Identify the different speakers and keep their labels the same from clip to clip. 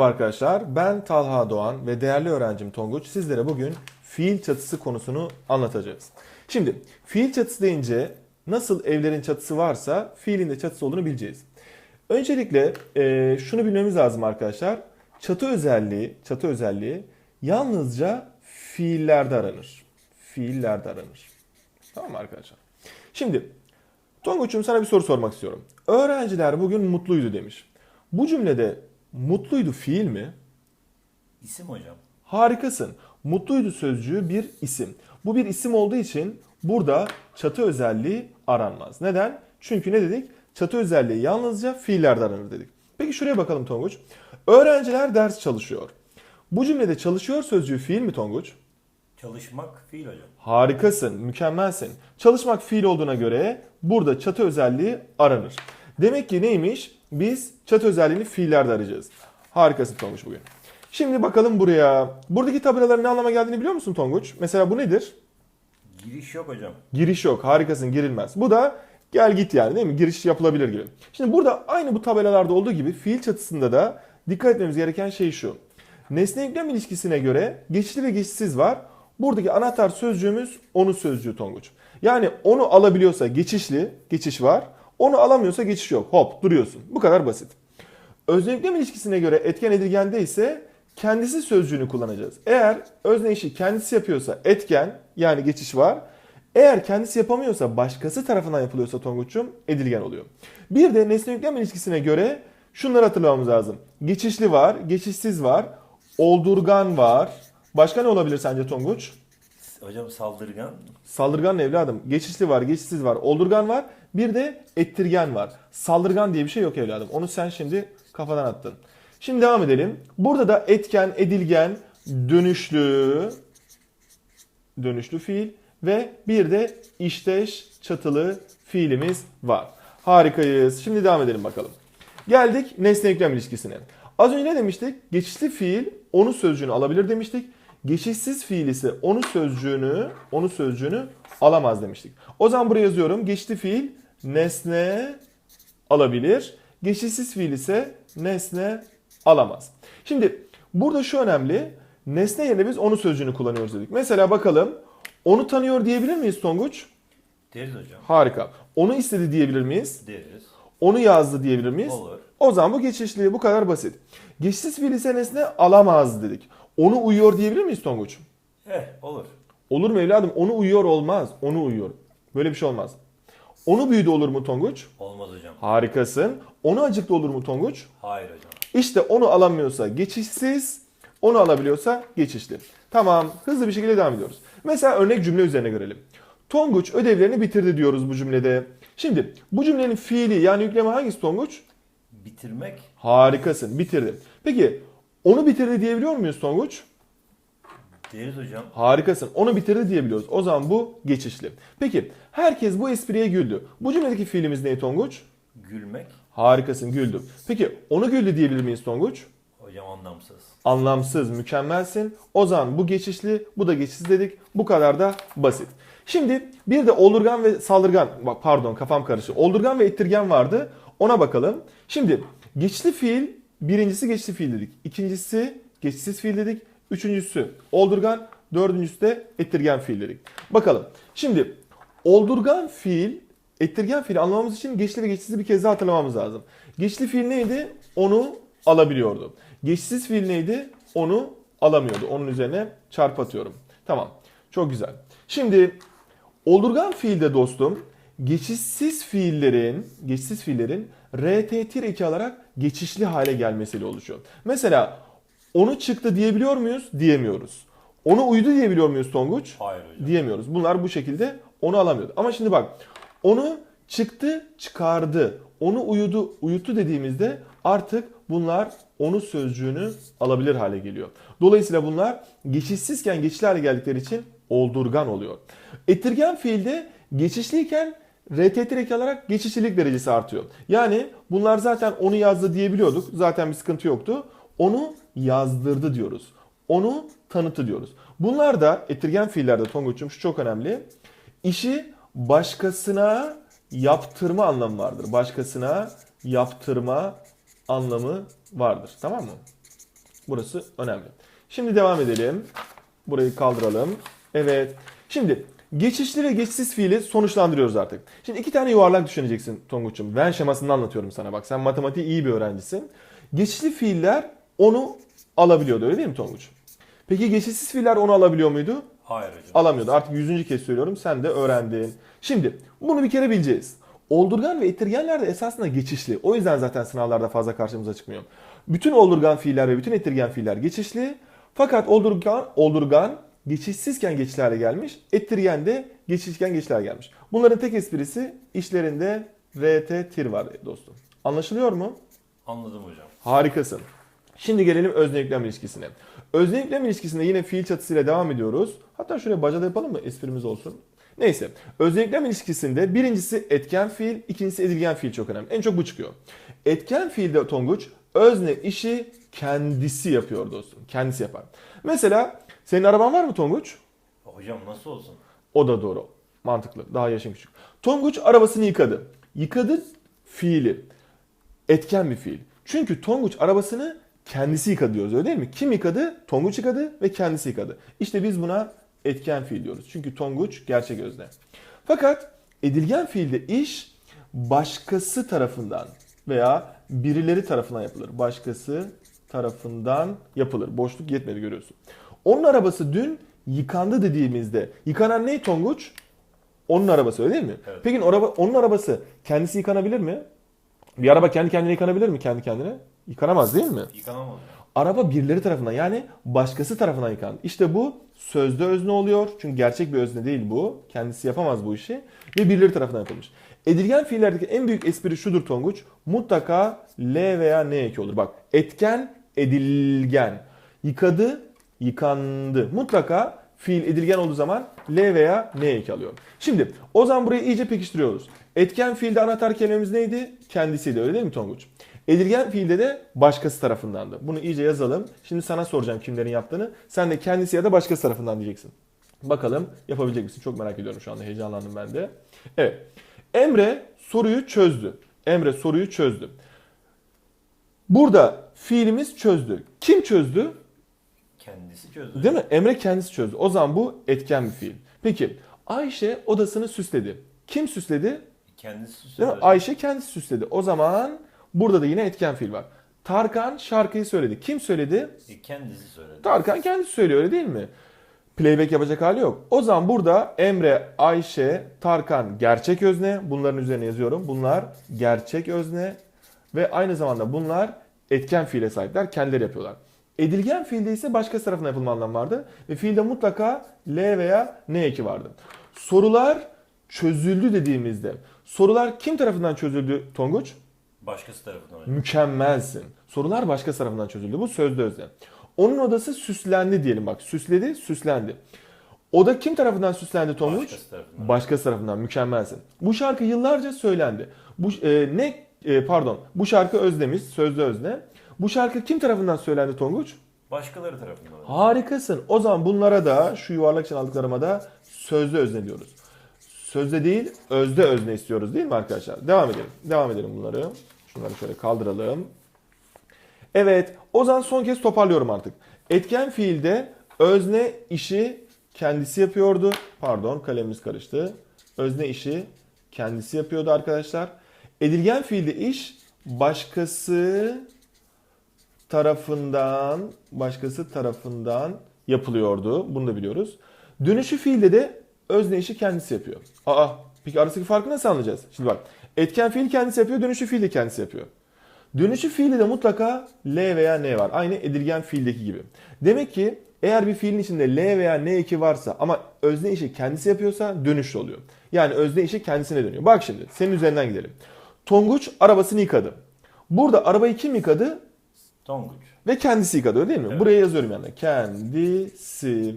Speaker 1: Merhaba arkadaşlar, ben Talha Doğan ve değerli öğrencim Tonguç. Sizlere bugün fiil çatısı konusunu anlatacağız. Şimdi fiil çatısı deyince nasıl evlerin çatısı varsa fiilin de çatısı olduğunu bileceğiz. Öncelikle e, şunu bilmemiz lazım arkadaşlar. Çatı özelliği, çatı özelliği yalnızca fiillerde aranır. Fiillerde aranır. Tamam mı arkadaşlar? Şimdi Tonguç'um sana bir soru sormak istiyorum. Öğrenciler bugün mutluydu demiş. Bu cümlede mutluydu fiil mi?
Speaker 2: İsim hocam.
Speaker 1: Harikasın. Mutluydu sözcüğü bir isim. Bu bir isim olduğu için burada çatı özelliği aranmaz. Neden? Çünkü ne dedik? Çatı özelliği yalnızca fiillerde aranır dedik. Peki şuraya bakalım Tonguç. Öğrenciler ders çalışıyor. Bu cümlede çalışıyor sözcüğü fiil mi Tonguç?
Speaker 2: Çalışmak fiil hocam.
Speaker 1: Harikasın, mükemmelsin. Çalışmak fiil olduğuna göre burada çatı özelliği aranır. Demek ki neymiş? Biz çatı özelliğini fiillerde arayacağız. Harikasın Tonguç bugün. Şimdi bakalım buraya. Buradaki tabelaların ne anlama geldiğini biliyor musun Tonguç? Mesela bu nedir?
Speaker 2: Giriş yok hocam.
Speaker 1: Giriş yok. Harikasın girilmez. Bu da gel git yani değil mi? Giriş yapılabilir gibi. Şimdi burada aynı bu tabelalarda olduğu gibi fiil çatısında da dikkat etmemiz gereken şey şu. Nesne yüklem ilişkisine göre geçişli ve geçişsiz var. Buradaki anahtar sözcüğümüz onu sözcüğü Tonguç. Yani onu alabiliyorsa geçişli, geçiş var. Onu alamıyorsa geçiş yok. Hop duruyorsun. Bu kadar basit. Özne yüklem ilişkisine göre etken edilgende ise kendisi sözcüğünü kullanacağız. Eğer özne işi kendisi yapıyorsa etken yani geçiş var. Eğer kendisi yapamıyorsa başkası tarafından yapılıyorsa Tonguç'um edilgen oluyor. Bir de nesne yüklem ilişkisine göre şunları hatırlamamız lazım. Geçişli var, geçişsiz var, oldurgan var. Başka ne olabilir sence Tonguç?
Speaker 2: Hocam saldırgan.
Speaker 1: Saldırgan ne evladım? Geçişli var, geçişsiz var, oldurgan var. Bir de ettirgen var. Saldırgan diye bir şey yok evladım. Onu sen şimdi kafadan attın. Şimdi devam edelim. Burada da etken, edilgen, dönüşlü, dönüşlü fiil ve bir de işteş çatılı fiilimiz var. Harikayız. Şimdi devam edelim bakalım. Geldik nesne yüklem ilişkisine. Az önce ne demiştik? Geçişli fiil onu sözcüğünü alabilir demiştik. Geçişsiz fiil ise onu sözcüğünü, onu sözcüğünü alamaz demiştik. O zaman buraya yazıyorum. Geçişli fiil nesne alabilir. Geçişsiz fiil ise nesne alamaz. Şimdi burada şu önemli. Nesne yerine biz onu sözcüğünü kullanıyoruz dedik. Mesela bakalım. Onu tanıyor diyebilir miyiz Tonguç?
Speaker 2: Deriz hocam.
Speaker 1: Harika. Onu istedi diyebilir miyiz?
Speaker 2: Deriz.
Speaker 1: Onu yazdı diyebilir miyiz?
Speaker 2: Olur.
Speaker 1: O zaman bu geçişli bu kadar basit. Geçişsiz fiil ise nesne alamaz dedik. Onu uyuyor diyebilir miyiz Tonguç?
Speaker 2: Eh olur.
Speaker 1: Olur mu evladım? Onu uyuyor olmaz. Onu uyuyor. Böyle bir şey olmaz. Onu büyüdü olur mu Tonguç?
Speaker 2: Olmaz hocam.
Speaker 1: Harikasın. Onu acıktı olur mu Tonguç?
Speaker 2: Hayır hocam.
Speaker 1: İşte onu alamıyorsa geçişsiz, onu alabiliyorsa geçişli. Tamam, hızlı bir şekilde devam ediyoruz. Mesela örnek cümle üzerine görelim. Tonguç ödevlerini bitirdi diyoruz bu cümlede. Şimdi bu cümlenin fiili yani yükleme hangisi Tonguç?
Speaker 2: Bitirmek
Speaker 1: Harikasın, bitirdi. Peki onu bitirdi diyebiliyor muyuz Tonguç?
Speaker 2: Deriz hocam.
Speaker 1: Harikasın. Onu bitirdi diyebiliyoruz. O zaman bu geçişli. Peki herkes bu espriye güldü. Bu cümledeki fiilimiz ne Tonguç?
Speaker 2: Gülmek
Speaker 1: Harikasın, güldü. Peki onu güldü diyebilir miyiz Tonguç?
Speaker 2: hocam anlamsız.
Speaker 1: anlamsız, mükemmelsin. O zaman bu geçişli, bu da geçişsiz dedik. Bu kadar da basit. Şimdi bir de oldurgan ve saldırgan, bak pardon kafam karıştı. Oldurgan ve ittirgen vardı. Ona bakalım. Şimdi geçişli fiil, birincisi geçişli fiil dedik. İkincisi geçişsiz fiil dedik. Üçüncüsü oldurgan, dördüncüsü de ettirgen fiil dedik. Bakalım. Şimdi oldurgan fiil, ettirgen fiil anlamamız için geçişli ve geçişsizi bir kez daha hatırlamamız lazım. Geçişli fiil neydi? Onu alabiliyordu. Geçişsiz fiil neydi? Onu alamıyordu. Onun üzerine çarpı atıyorum. Tamam. Çok güzel. Şimdi oldurgan fiilde dostum geçişsiz fiillerin geçişsiz fiillerin RT tir eki alarak geçişli hale gelmesiyle oluşuyor. Mesela onu çıktı diyebiliyor muyuz? Diyemiyoruz. Onu uyudu diyebiliyor muyuz Tonguç?
Speaker 2: Hayır hocam.
Speaker 1: diyemiyoruz. Bunlar bu şekilde onu alamıyordu. Ama şimdi bak onu çıktı çıkardı. Onu uyudu uyuttu dediğimizde artık bunlar onu sözcüğünü alabilir hale geliyor. Dolayısıyla bunlar geçişsizken geçişli hale geldikleri için oldurgan oluyor. Ettirgen fiilde geçişliyken RT direkt alarak geçişlilik derecesi artıyor. Yani bunlar zaten onu yazdı diyebiliyorduk. Zaten bir sıkıntı yoktu. Onu yazdırdı diyoruz. Onu tanıtı diyoruz. Bunlar da ettirgen fiillerde Tonguç'um şu çok önemli. İşi başkasına yaptırma anlamı vardır. Başkasına yaptırma anlamı vardır. Tamam mı? Burası önemli. Şimdi devam edelim. Burayı kaldıralım. Evet. Şimdi geçişli ve geçişsiz fiili sonuçlandırıyoruz artık. Şimdi iki tane yuvarlak düşüneceksin Tonguç'um. Venn şemasını anlatıyorum sana bak. Sen matematiği iyi bir öğrencisin. Geçişli fiiller onu alabiliyordu öyle değil mi Tonguç? Peki geçişsiz fiiller onu alabiliyor muydu?
Speaker 2: Hayır hocam.
Speaker 1: alamıyordu. Artık yüzüncü kez söylüyorum. Sen de öğrendin. Şimdi bunu bir kere bileceğiz. Oldurgan ve ettirgenler de esasında geçişli. O yüzden zaten sınavlarda fazla karşımıza çıkmıyor. Bütün oldurgan fiiller ve bütün ettirgen fiiller geçişli. Fakat oldurgan, oldurgan geçişsizken geçişli hale gelmiş. Ettirgen de geçişken geçişli hale gelmiş. Bunların tek esprisi işlerinde RT tir var dostum. Anlaşılıyor mu?
Speaker 2: Anladım hocam.
Speaker 1: Harikasın. Şimdi gelelim özne yüklem ilişkisine. Özne yüklem ilişkisinde yine fiil çatısıyla devam ediyoruz. Hatta şöyle bacada yapalım mı? Esprimiz olsun. Neyse. Özne yüklem ilişkisinde birincisi etken fiil, ikincisi edilgen fiil çok önemli. En çok bu çıkıyor. Etken fiilde Tonguç özne işi kendisi yapıyor dostum. Kendisi yapar. Mesela senin araban var mı Tonguç?
Speaker 2: Hocam nasıl olsun?
Speaker 1: O da doğru. Mantıklı. Daha yaşın küçük. Tonguç arabasını yıkadı. Yıkadı fiili. Etken bir fiil. Çünkü Tonguç arabasını kendisi yıkadı diyoruz öyle değil mi? Kim yıkadı? Tonguç yıkadı ve kendisi yıkadı. İşte biz buna etken fiil diyoruz. Çünkü Tonguç gerçek özne. Fakat edilgen fiilde iş başkası tarafından veya birileri tarafından yapılır. Başkası tarafından yapılır. Boşluk yetmedi görüyorsun. Onun arabası dün yıkandı dediğimizde yıkanan ne Tonguç? Onun arabası öyle değil mi?
Speaker 2: Evet.
Speaker 1: Peki araba, onun arabası kendisi yıkanabilir mi? Bir araba kendi kendine yıkanabilir mi kendi kendine? Yıkanamaz değil mi?
Speaker 2: Yıkanamaz.
Speaker 1: Araba birileri tarafından yani başkası tarafından yıkandı. İşte bu sözde özne oluyor. Çünkü gerçek bir özne değil bu. Kendisi yapamaz bu işi. Ve birileri tarafından yapılmış. Edilgen fiillerdeki en büyük espri şudur Tonguç. Mutlaka L veya N eki olur. Bak etken, edilgen. Yıkadı, yıkandı. Mutlaka fiil edilgen olduğu zaman L veya N eki alıyor. Şimdi o zaman burayı iyice pekiştiriyoruz. Etken fiilde anahtar kelimemiz neydi? Kendisiydi öyle değil mi Tonguç? Edilgen fiilde de başkası tarafındandı. Bunu iyice yazalım. Şimdi sana soracağım kimlerin yaptığını. Sen de kendisi ya da başkası tarafından diyeceksin. Bakalım yapabilecek misin? Çok merak ediyorum şu anda. Heyecanlandım ben de. Evet. Emre soruyu çözdü. Emre soruyu çözdü. Burada fiilimiz çözdü. Kim çözdü?
Speaker 2: Kendisi çözdü.
Speaker 1: Değil mi? Emre kendisi çözdü. O zaman bu etken bir fiil. Peki Ayşe odasını süsledi. Kim süsledi?
Speaker 2: Kendisi
Speaker 1: Değil mi? Ayşe kendisi süsledi. O zaman burada da yine etken fiil var. Tarkan şarkıyı söyledi. Kim söyledi?
Speaker 2: E, Kendisi söyledi.
Speaker 1: Tarkan kendisi söylüyor öyle değil mi? Playback yapacak hali yok. O zaman burada Emre, Ayşe, Tarkan gerçek özne. Bunların üzerine yazıyorum. Bunlar gerçek özne. Ve aynı zamanda bunlar etken fiile sahipler. Kendileri yapıyorlar. Edilgen fiilde ise başka tarafından yapılma anlamı vardı. Ve fiilde mutlaka L veya N eki vardı. Sorular çözüldü dediğimizde. Sorular kim tarafından çözüldü Tonguç?
Speaker 2: Başkası tarafından.
Speaker 1: Mükemmelsin. Sorular başka tarafından çözüldü. Bu sözde özne. Onun odası süslendi diyelim bak. Süsledi, süslendi. Oda kim tarafından süslendi Tonguç?
Speaker 2: Başkası tarafından.
Speaker 1: Başkası tarafından. Mükemmelsin. Bu şarkı yıllarca söylendi. Bu e, ne e, pardon. Bu şarkı özdemiz, sözde özne. Bu şarkı kim tarafından söylendi Tonguç?
Speaker 2: Başkaları tarafından.
Speaker 1: Harikasın. O zaman bunlara da şu yuvarlak için aldıklarıma da sözde özne diyoruz. Sözde değil, özde özne istiyoruz değil mi arkadaşlar? Devam edelim. Devam edelim bunları. Şunları şöyle kaldıralım. Evet, o zaman son kez toparlıyorum artık. Etken fiilde özne işi kendisi yapıyordu. Pardon, kalemimiz karıştı. Özne işi kendisi yapıyordu arkadaşlar. Edilgen fiilde iş başkası tarafından başkası tarafından yapılıyordu. Bunu da biliyoruz. Dönüşü fiilde de özne işi kendisi yapıyor. Aa, peki arasındaki farkı nasıl anlayacağız? Şimdi bak, etken fiil kendisi yapıyor, dönüşü fiil de kendisi yapıyor. Dönüşü fiilde de mutlaka L veya N var. Aynı edilgen fiildeki gibi. Demek ki eğer bir fiilin içinde L veya N eki varsa ama özne işi kendisi yapıyorsa dönüşlü oluyor. Yani özne işi kendisine dönüyor. Bak şimdi senin üzerinden gidelim. Tonguç arabasını yıkadı. Burada arabayı kim yıkadı?
Speaker 2: Tonguç.
Speaker 1: Ve kendisi yıkadı öyle değil mi?
Speaker 2: Evet.
Speaker 1: Buraya yazıyorum yanına. Kendisi.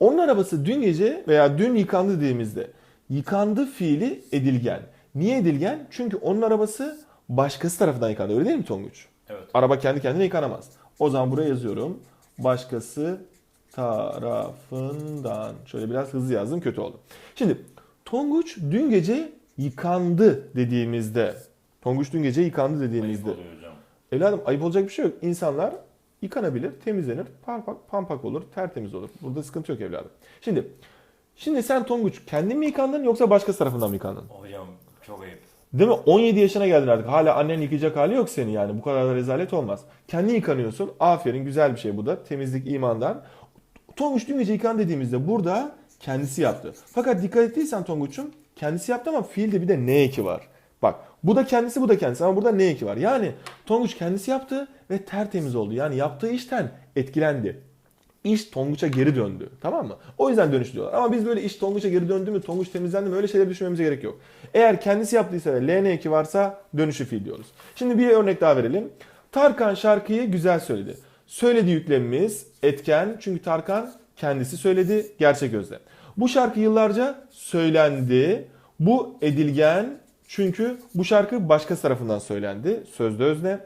Speaker 1: Onun arabası dün gece veya dün yıkandı dediğimizde yıkandı fiili edilgen. Niye edilgen? Çünkü onun arabası başkası tarafından yıkandı öyle değil mi Tonguç?
Speaker 2: Evet.
Speaker 1: Araba kendi kendine yıkanamaz. O zaman buraya yazıyorum. Başkası tarafından. Şöyle biraz hızlı yazdım kötü oldu. Şimdi Tonguç dün gece yıkandı dediğimizde Tonguç dün gece yıkandı
Speaker 2: Ayıp
Speaker 1: dediğimizde
Speaker 2: oluyor hocam.
Speaker 1: Evladım ayıp olacak bir şey yok. İnsanlar yıkanabilir, temizlenir, pampak, pampak olur, tertemiz olur. Burada sıkıntı yok evladım. Şimdi Şimdi sen Tonguç kendin mi yıkandın yoksa başkası tarafından mı yıkandın?
Speaker 2: Hocam çok ayıp.
Speaker 1: Değil mi? 17 yaşına geldin artık. Hala annen yıkayacak hali yok senin yani. Bu kadar da rezalet olmaz. Kendin yıkanıyorsun. Aferin güzel bir şey bu da. Temizlik imandan. Tonguç dün gece yıkan dediğimizde burada kendisi yaptı. Fakat dikkat ettiysen Tonguç'um kendisi yaptı ama fiilde bir de ne eki var. Bak bu da kendisi bu da kendisi ama burada ne eki var. Yani Tonguç kendisi yaptı ve tertemiz oldu. Yani yaptığı işten etkilendi. İş Tonguç'a geri döndü. Tamam mı? O yüzden dönüş diyorlar. Ama biz böyle iş Tonguç'a geri döndü mü, Tonguç temizlendi mi öyle şeyleri düşünmemize gerek yok. Eğer kendisi yaptıysa ve LN eki varsa dönüşü fiil diyoruz. Şimdi bir örnek daha verelim. Tarkan şarkıyı güzel söyledi. Söyledi yüklemimiz etken çünkü Tarkan kendisi söyledi gerçek özne. Bu şarkı yıllarca söylendi. Bu edilgen çünkü bu şarkı başkası tarafından söylendi. Sözde özne.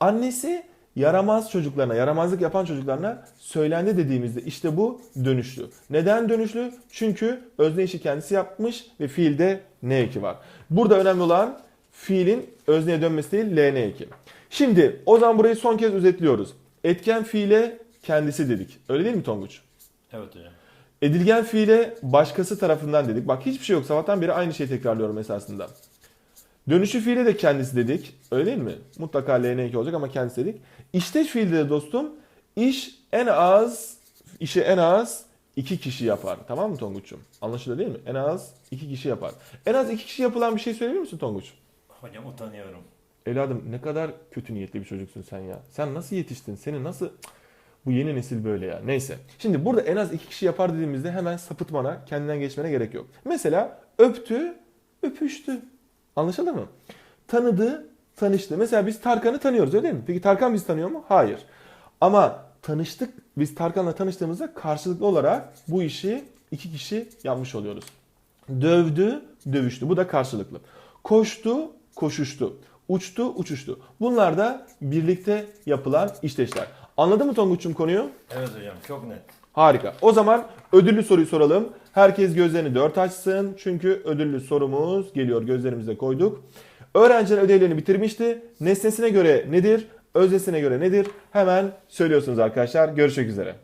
Speaker 1: Annesi yaramaz çocuklarına, yaramazlık yapan çocuklarına söylendi dediğimizde işte bu dönüşlü. Neden dönüşlü? Çünkü özne işi kendisi yapmış ve fiilde ne eki var. Burada önemli olan fiilin özneye dönmesi değil LN eki. Şimdi o zaman burayı son kez özetliyoruz. Etken fiile kendisi dedik. Öyle değil mi Tonguç?
Speaker 2: Evet hocam.
Speaker 1: Edilgen fiile başkası tarafından dedik. Bak hiçbir şey yok. Sabahtan beri aynı şeyi tekrarlıyorum esasında. Dönüşü fiile de kendisi dedik. Öyle değil mi? Mutlaka LN2 olacak ama kendisi dedik. İşteş fiilde de dostum iş en az işi en az iki kişi yapar. Tamam mı Tonguç'um? Anlaşılıyor değil mi? En az iki kişi yapar. En az iki kişi yapılan bir şey söyleyebilir misin Tonguç?
Speaker 2: Hocam utanıyorum.
Speaker 1: Evladım ne kadar kötü niyetli bir çocuksun sen ya. Sen nasıl yetiştin? Seni nasıl... Bu yeni nesil böyle ya. Neyse. Şimdi burada en az iki kişi yapar dediğimizde hemen sapıtmana, kendinden geçmene gerek yok. Mesela öptü, öpüştü. Anlaşıldı mı? Tanıdı, tanıştı. Mesela biz Tarkan'ı tanıyoruz öyle değil mi? Peki Tarkan bizi tanıyor mu? Hayır. Ama tanıştık, biz Tarkan'la tanıştığımızda karşılıklı olarak bu işi iki kişi yapmış oluyoruz. Dövdü, dövüştü. Bu da karşılıklı. Koştu, koşuştu. Uçtu, uçuştu. Bunlar da birlikte yapılan işteşler. Anladın mı Tonguç'um konuyu?
Speaker 2: Evet hocam çok net.
Speaker 1: Harika. O zaman ödüllü soruyu soralım. Herkes gözlerini dört açsın. Çünkü ödüllü sorumuz geliyor. Gözlerimize koyduk. Öğrenciler ödevlerini bitirmişti. Nesnesine göre nedir? Öznesine göre nedir? Hemen söylüyorsunuz arkadaşlar. Görüşmek üzere.